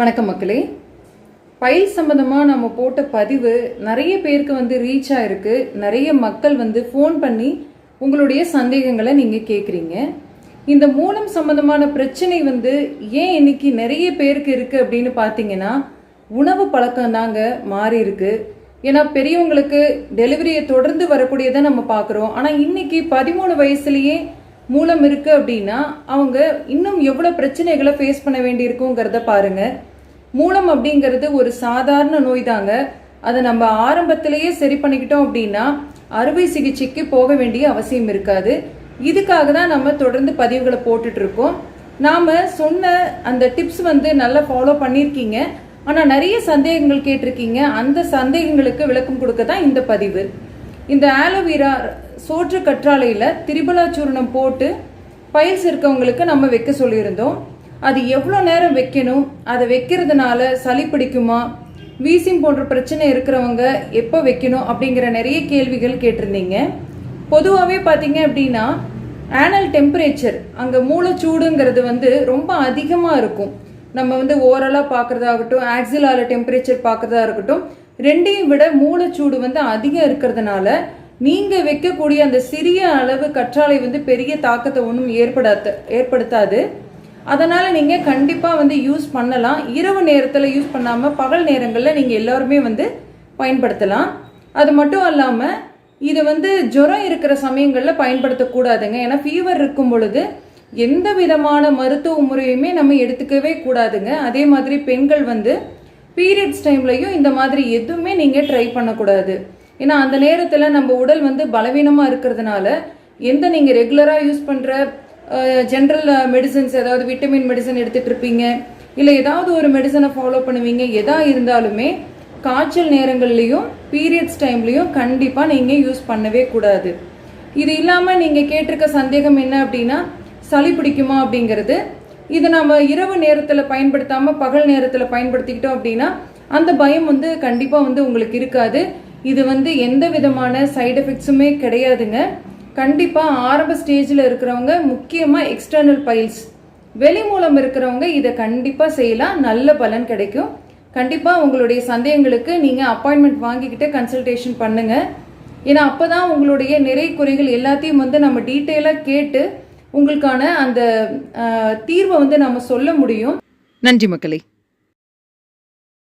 வணக்கம் மக்களே. பயில் சம்மந்தமாக நம்ம போட்ட பதிவு நிறைய பேருக்கு வந்து ரீச் ஆகிருக்கு நிறைய மக்கள் வந்து ஃபோன் பண்ணி உங்களுடைய சந்தேகங்களை நீங்கள் கேட்குறீங்க இந்த மூலம் சம்பந்தமான பிரச்சனை வந்து ஏன் இன்னைக்கு நிறைய பேருக்கு இருக்குது அப்படின்னு பார்த்தீங்கன்னா உணவு பழக்கம் தாங்க மாறி இருக்கு. ஏன்னா பெரியவங்களுக்கு டெலிவரியை தொடர்ந்து வரக்கூடியதை நம்ம பார்க்குறோம் ஆனால் இன்னைக்கு பதிமூணு வயசுலேயே மூலம் இருக்குது அப்படின்னா அவங்க இன்னும் எவ்வளோ பிரச்சனைகளை ஃபேஸ் பண்ண வேண்டியிருக்குங்கிறத பாருங்கள் மூலம் அப்படிங்கிறது ஒரு சாதாரண நோய் தாங்க அதை நம்ம ஆரம்பத்திலேயே சரி பண்ணிக்கிட்டோம் அப்படின்னா அறுவை சிகிச்சைக்கு போக வேண்டிய அவசியம் இருக்காது. இதுக்காக தான் நம்ம தொடர்ந்து பதிவுகளை போட்டுட்டு இருக்கோம். சொன்ன அந்த டிப்ஸ் வந்து நல்லா ஃபாலோ பண்ணியிருக்கீங்க. ஆனால் நிறைய சந்தேகங்கள் கேட்டிருக்கீங்க. அந்த சந்தேகங்களுக்கு விளக்கம் கொடுக்க தான் இந்த பதிவு. இந்த ஆலோவேரா சோற்று கற்றாழையில் திரிபலா சூர்ணம் போட்டு பயில்ஸ் இருக்கவங்களுக்கு நம்ம வைக்க சொல்லியிருந்தோம். அது எவ்வளோ நேரம் வைக்கணும்? அதை வைக்கிறதுனால சளி பிடிக்குமா? வீசிங் போன்ற பிரச்சனை இருக்கிறவங்க எப்போ வைக்கணும் அப்படிங்கிற நிறைய கேள்விகள் கேட்டிருந்தீங்க. பொதுவாகவே பார்த்தீங்க அப்படின்னா ஆனல் டெம்பரேச்சர் அங்கே மூளைச்சூடுங்கிறது வந்து ரொம்ப அதிகமாக இருக்கும். நம்ம வந்து ஓரலாக பார்க்குறதாகட்டும் ஆக்சிலால டெம்பரேச்சர் பார்க்குறதா இருக்கட்டும் ரெண்டையும் விட மூளைச்சூடு வந்து அதிகம் இருக்கிறதுனால நீங்கள் வைக்கக்கூடிய அந்த சிறிய அளவு கற்றாழை வந்து பெரிய தாக்கத்தை ஒன்றும் ஏற்படாத ஏற்படுத்தாது. அதனால் நீங்கள் கண்டிப்பாக வந்து யூஸ் பண்ணலாம். இரவு நேரத்தில் யூஸ் பண்ணாமல் பகல் நேரங்களில் நீங்கள் எல்லோருமே வந்து பயன்படுத்தலாம். அது மட்டும் இல்லாமல் இது வந்து ஜுரம் இருக்கிற சமயங்களில் பயன்படுத்தக்கூடாதுங்க ஏன்னா ஃபீவர் இருக்கும் பொழுது எந்த விதமான மருத்துவ முறையுமே நம்ம எடுத்துக்கவே கூடாதுங்க. அதே மாதிரி பெண்கள் வந்து பீரியட்ஸ் டைம்லையும் இந்த மாதிரி எதுவுமே நீங்கள் ட்ரை பண்ணக்கூடாது ஏன்னா அந்த நேரத்தில் நம்ம உடல் வந்து பலவீனமாக இருக்கிறதுனால எந்த நீங்கள் ரெகுலராக யூஸ் பண்ணுற ஜென்ரல் மெடிசன்ஸ் ஏதாவது விட்டமின் மெடிசன் எடுத்துட்டு இருப்பீங்க. இல்லை ஏதாவது ஒரு மெடிசனை ஃபாலோ பண்ணுவீங்க. எதா இருந்தாலுமே காய்ச்சல் நேரங்கள்லையும் பீரியட்ஸ் டைம்லையும் கண்டிப்பாக நீங்கள் யூஸ் பண்ணவே கூடாது. இது இல்லாமல் நீங்கள் கேட்டிருக்க சந்தேகம் என்ன அப்படின்னா சளி பிடிக்குமா அப்படிங்கிறது. இதை நம்ம இரவு நேரத்தில் பயன்படுத்தாமல் பகல் நேரத்தில் பயன்படுத்திக்கிட்டோம் அப்படின்னா அந்த பயம் வந்து கண்டிப்பாக வந்து உங்களுக்கு இருக்காது. இது வந்து எந்த விதமான சைடு எஃபெக்ட்ஸுமே கிடையாதுங்க. கண்டிப்பாக ஆரம்ப ஸ்டேஜில் இருக்கிறவங்க முக்கியமாக எக்ஸ்டர்னல் பைல்ஸ் வெளி மூலம் இருக்கிறவங்க இதை கண்டிப்பாக செய்யலாம் நல்ல பலன் கிடைக்கும். கண்டிப்பாக உங்களுடைய சந்தேகங்களுக்கு நீங்கள் அப்பாயின்மெண்ட் வாங்கிக்கிட்டு கன்சல்டேஷன் பண்ணுங்க. ஏன்னா அப்போ தான் உங்களுடைய நிறை குறைகள் எல்லாத்தையும் வந்து நம்ம டீட்டெயிலாக கேட்டு உங்களுக்கான அந்த தீர்வை வந்து நம்ம சொல்ல முடியும். நன்றி மக்களே.